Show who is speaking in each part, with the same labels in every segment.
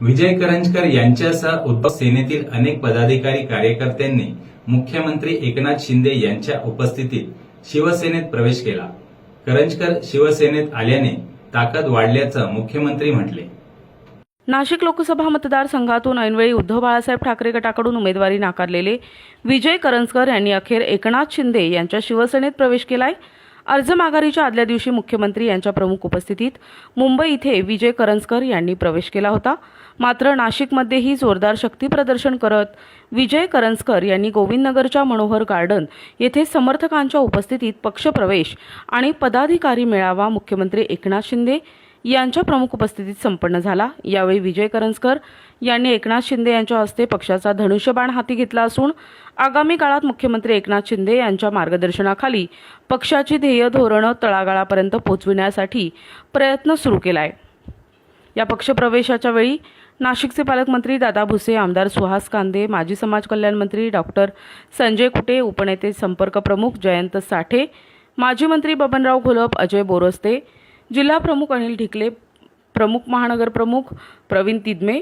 Speaker 1: विजय करंजकर यांच्यासह उद्धव सेनेतील अनेक पदाधिकारी कार्यकर्त्यांनी मुख्यमंत्री एकनाथ शिंदे यांच्या उपस्थितीत शिवसेनेत प्रवेश केला. करंजकर शिवसेनेत आल्याने ताकद वाढल्याचं मुख्यमंत्री म्हटले.
Speaker 2: नाशिक लोकसभा मतदारसंघातून ऐनवेळी उद्धव बाळासाहेब ठाकरे गटाकडून उमेदवारी नाकारलेले विजय करंजकर यांनी अखेर एकनाथ शिंदे यांच्या शिवसेनेत प्रवेश केलाय. अर्ज माघारीच्या आदल्या दिवशी मुख्यमंत्री यांच्या प्रमुख उपस्थितीत मुंबई इथे विजय करंजकर यांनी प्रवेश केला होता. मात्र नाशिकमध्येही जोरदार शक्तीप्रदर्शन करत विजय करंजकर यांनी गोविंदनगरच्या मनोहर गार्डन येथे समर्थकांच्या उपस्थितीत पक्षप्रवेश आणि पदाधिकारी मेळावा मुख्यमंत्री एकनाथ शिंदे यांच्या प्रमुख उपस्थितीत संपन्न झाला. यावेळी विजय करंजकर यांनी एकनाथ शिंदे यांच्या हस्ते पक्षाचा धनुष्यबाण हाती घेतला असून आगामी काळात मुख्यमंत्री एकनाथ शिंदे यांच्या मार्गदर्शनाखाली पक्षाची ध्येय धोरणं तळागाळापर्यंत पोहोचविण्यासाठी प्रयत्न सुरू केला आहे या पक्षप्रवेशाच्या वेळी नाशिकचे पालकमंत्री दादा भुसे आमदार सुहास कांदे माजी समाज कल्याण मंत्री डॉक्टर संजय कुटे उपनेते संपर्क प्रमुख जयंत साठे माजी मंत्री बबनराव घोलप अजय बोरस्ते जिल्हा प्रमुख अनिल ढिकले प्रमुख महानगर प्रमुख प्रवीण तिदमे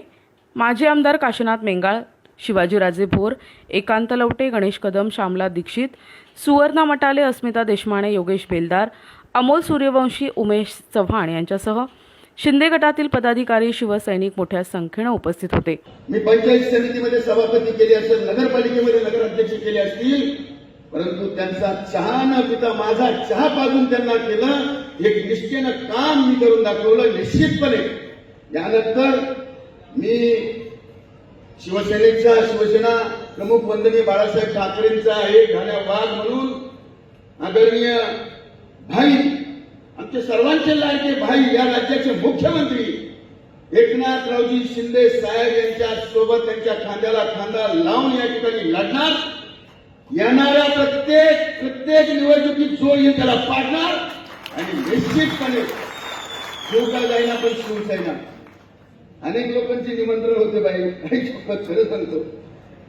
Speaker 2: माजी आमदार काशीनाथ मेंगाळ शिवाजीराजे भोर एकांत लवटे गणेश कदम श्यामला दीक्षित सुवर्णा मटाले अस्मिता देशमाने योगेश बेलदार अमोल सूर्यवंशी उमेश चव्हाण यांच्यासह शिंदे गटातील पदाधिकारी शिवसैनिक मोठ्या संख्येनं उपस्थित होते.
Speaker 3: मी पंचायत समितीमध्ये सभापती केले असेल नगरपालिकेमध्ये नगराध्यक्ष केले असतील परंतु त्यांचा चहा न पिता माझा चहा पाजून त्यांना केलं एक निश्चयनं काम मी करून दाखवलं निश्चितपणे. यानंतर मी शिवसेनेचा शिवसेना प्रमुख वंदनीय बाळासाहेब ठाकरेंचा एक घाण्या वाघ म्हणून आदरणीय भाई आमचे सर्वांचे लाडके भाई या राज्याचे मुख्यमंत्री एकनाथरावजी शिंदे साहेब यांच्या सोबत त्यांच्या खांद्याला खांदा लावून या ठिकाणी लढणार. येणाऱ्या प्रत्येक प्रत्येक निवडणुकीत जो येईल त्याला पाडणार आणि निश्चितपणे शिवका जाईना पण शिवसेना अनेक लोकांचे निमंत्रण होते बाई. काही खरं सांगतो.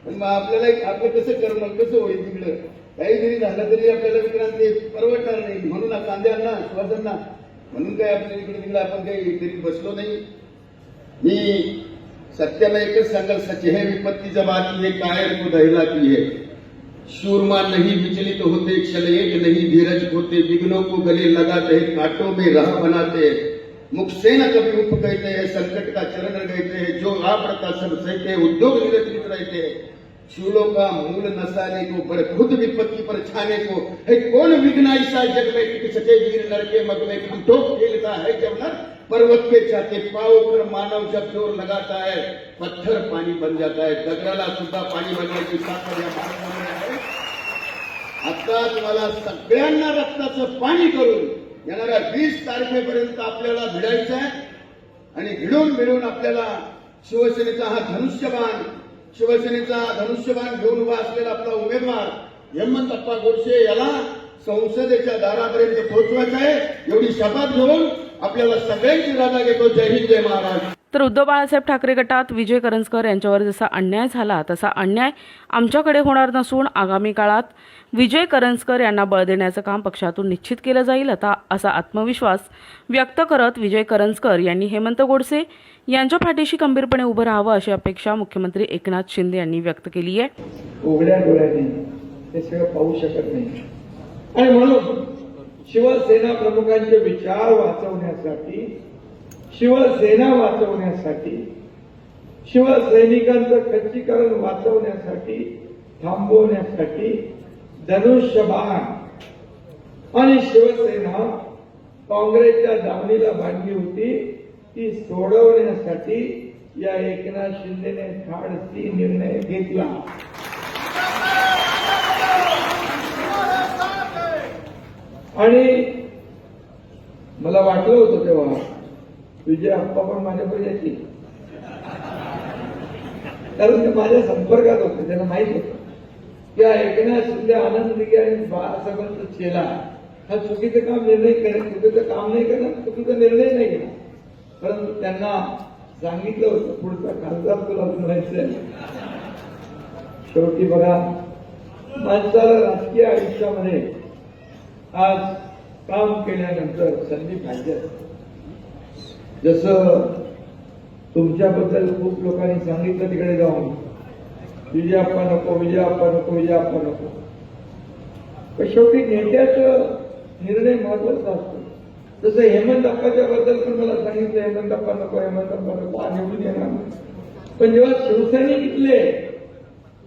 Speaker 3: पण मग आपल्याला आपलं कसं करमल कसं होईल तिकडं? काही जरी झालं तरी आपल्याला विक्रांत ते परवडणार नाही. म्हणून कांद्यांना श्वासांना. म्हणून काय आपल्या इकडे तिकडे आपण काही तरी बसलो नाही. मी सत्याला एकच सांगाल सच हे विपत्तीच्या जब हे है कायर को दहलाती शूरमा नहीं विचलित होते क्षण एक नहीं धीरज होते, विघ्नों को गले लगाते हैं कांटों में राह बनाते। हैं मुख से न कभी उप कहते हैं संकट का चरण रहते हैं जो आ पड़ता सब सहते हैं उद्योग निरंतरित रहते। हैं चूलों का मूल नसाने को पर खुद विपत्ति पर छाने को, है कौन विघ्न ऐसा जग में टिक सके, वीर नर के मग में घंटों खेलता है जब नर? पर्वत के चाहते पाओ कर मानव जब ज़ोर लगाता है, पत्थर पानी बन जाता है पाणी बनवायची ताकद या महाराष्ट्रामध्ये आहे आता तुम्हाला सगळ्यांना रक्ताचं पाणी करून येणाऱ्या वीस तारखेपर्यंत आपल्याला भिडायचं आहे. आणि भिडून भिडून आपल्याला शिवसेनेचा हा धनुष्यबाण शिवसेनेचा धनुष्यबाण घेऊन उभा असलेला आपला उमेदवार हेमंतप्पा गोडसे याला संसदेच्या दारापर्यंत पोहोचवायचं आहे. एवढी शपथ घेऊन आपल्याला सगळ्यांची राजा घेतो. जय हिंद जय महाराज
Speaker 2: तर उद्धव बाळासाहेब ठाकरे गटात विजय करंजकर यांच्यावर जसा अन्याय झाला तसा अन्याय आमच्याकडे होणार नसून आगामी काळात विजय करंजकर यांना बळ देण्याचं काम पक्षातून निश्चित केलं जाईल आता असा आत्मविश्वास व्यक्त करत विजय करंजकर यांनी हेमंत गोडसे यांच्या पाठीशी खंबीरपणे उभं राहावं अशी अपेक्षा मुख्यमंत्री एकनाथ शिंदे यांनी व्यक्त केली आहे.
Speaker 4: उघड्या ते सगळं पाहू शकत नाही. आणि म्हणून शिवसेना प्रमुखांचे विचार वाचवण्यासाठी शिवसेना वाचवण्यासाठी शिवसैनिकांचं खच्चीकरण वाचवण्यासाठी थांबवण्यासाठी धनुष्यबाण आणि शिवसेना काँग्रेसच्या दावणीला बांधली होती ती सोडवण्यासाठी या एकनाथ शिंदेने धाडसी निर्णय घेतला. आणि मला वाटलं होतं तेव्हा तुझे अप्पा पण माझ्याकडे यायची कारण ते माझ्या संपर्कात होते त्यांना माहीत होत. की ऐकण्यास एकनाथ आनंद दिघे आणि बाळासाहेबांचा चेला. हा चुकीचं काम निर्णय करेल चुकीचं काम नाही करणार चुकीचा निर्णय नाही घेणार. परंतु त्यांना सांगितलं होतं पुढचा खासदार तुला म्हणायचं शेवटी बघा माणसाला राजकीय आयुष्यामध्ये आज काम केल्यानंतर संधी पाहिजे असते. जसं तुमच्याबद्दल खूप लोकांनी सांगितलं तिकडे जाऊन. विजय आप्पा नको विजय आप्पा नको विजय आप्पा नको. पण शेवटी नेत्याचं निर्णय महत्त्वाचा असतो. जसं हेमंत अप्पाच्या बद्दल पण मला सांगितलं हेमंत अप्पा नको हेमंत अप्पा नको हा निवडून येणार पण जेव्हा शिवसैनिक इथले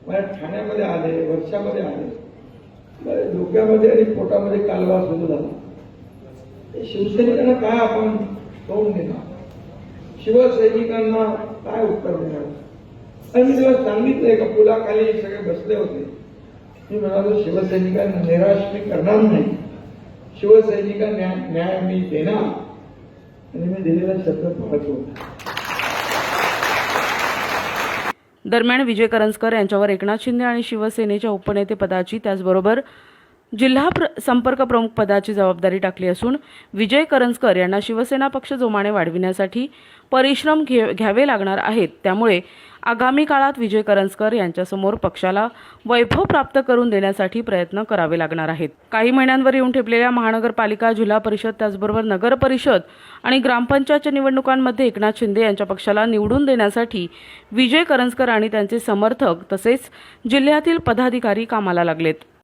Speaker 4: माझ्या ठाण्यामध्ये आले वर्षामध्ये आले डोक्यामध्ये आणि पोटामध्ये कालवा सुरू झाला. शिवसैनिकांना काय आपण तोंड देणार शिवसैनिकांना काय उत्तर देणार? आणि मी तुला सांगितलंय का पुलाखाली सगळे बसले होते मी म्हणालो शिवसैनिकांना निराश मी करणार नाही. शिवसैनिकांना न्याय मी देणार. आणि मी दिलेला शब्द पाळतो
Speaker 2: दरम्यान विजय करंजकर यांच्यावर एकनाथ शिंदे आणि शिवसेनेच्या उपनेतेपदाची त्याचबरोबर जिल्हा प्र संपर्क प्रमुख पदाची जबाबदारी टाकली असून विजय करंजकर यांना शिवसेना पक्ष जोमाने वाढविण्यासाठी परिश्रम घे घ्यावे लागणार आहेत. त्यामुळे आगामी काळात विजय करंजकर यांच्यासमोर पक्षाला वैभव प्राप्त करून देण्यासाठी प्रयत्न करावे लागणार आहेत. काही महिन्यांवर येऊन ठेपलेल्या महानगरपालिका जिल्हा परिषद त्याचबरोबर नगर परिषद आणि ग्रामपंचायतच्या निवडणुकांमध्ये एकनाथ शिंदे यांच्या पक्षाला निवडून देण्यासाठी विजय करंजकर आणि त्यांचे समर्थक तसेच जिल्ह्यातील पदाधिकारी कामाला लागलेत.